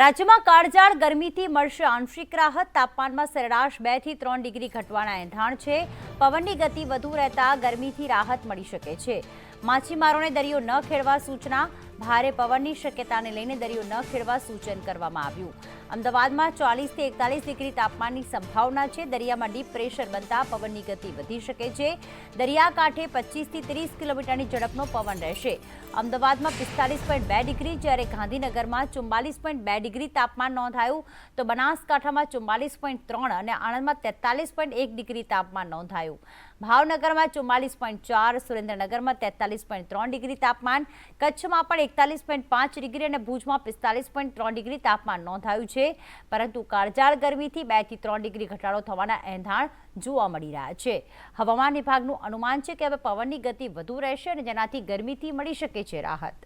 રાજ્યમાં કાળજાળ ગરમીથી મળશે આંશિક રાહત. તાપમાનમાં સરેરાશ બેથી ત્રણ ડિગ્રી ઘટવાના એંધાણ છે. પવનની ગતિ વધુ રહેતા ગરમીથી રાહત મળી શકે છે. માછીમારોને દરિયો ન ખેડવા સૂચના. ભારે પવનની શક્યતાને લઈને દરિયો ન ખેડવા સૂચન કરવામાં આવ્યું. અમદાવાદમાં ચાલીસથી એકતાલીસ ડિગ્રી તાપમાનની સંભાવના છે. દરિયામાં ડીપ પ્રેશર બનતા પવનની ગતિ વધી શકે છે. દરિયાકાંઠે પચીસથી ત્રીસ કિલોમીટરની ઝડપનો પવન રહેશે. અમદાવાદમાં પિસ્તાલીસ પોઈન્ટ બે ડિગ્રી, જ્યારે ગાંધીનગરમાં ચુમ્માલીસ પોઈન્ટ બે ડિગ્રી તાપમાન નોંધાયું, તો બનાસકાંઠામાં ચુમ્માલીસ પોઈન્ટ ત્રણ અને આણંદમાં તેતાલીસ પોઈન્ટ એક ડિગ્રી તાપમાન નોંધાયું. ભાવનગરમાં ચુમ્માલીસ પોઈન્ટ ચાર, સુરેન્દ્રનગરમાં તેતાલીસ પોઈન્ટ ત્રણ ડિગ્રી તાપમાન, કચ્છમાં પણ એકતાલીસ પોઈન્ટ પાંચ ડિગ્રી અને ભુજમાં પિસ્તાલીસ પોઈન્ટ ત્રણ ડિગ્રી તાપમાન નોંધાયું છે. પરંતુ કાળઝાળ ગરમીથી બેથી ત્રણ ડિગ્રી ઘટાડો થવાના એંધાણ જોવા મળી રહ્યા છે. હવામાન વિભાગનું અનુમાન છે કે હવે પવનની ગતિ વધુ રહેશે અને જેનાથી ગરમીથી મળી શકે છે રાહત.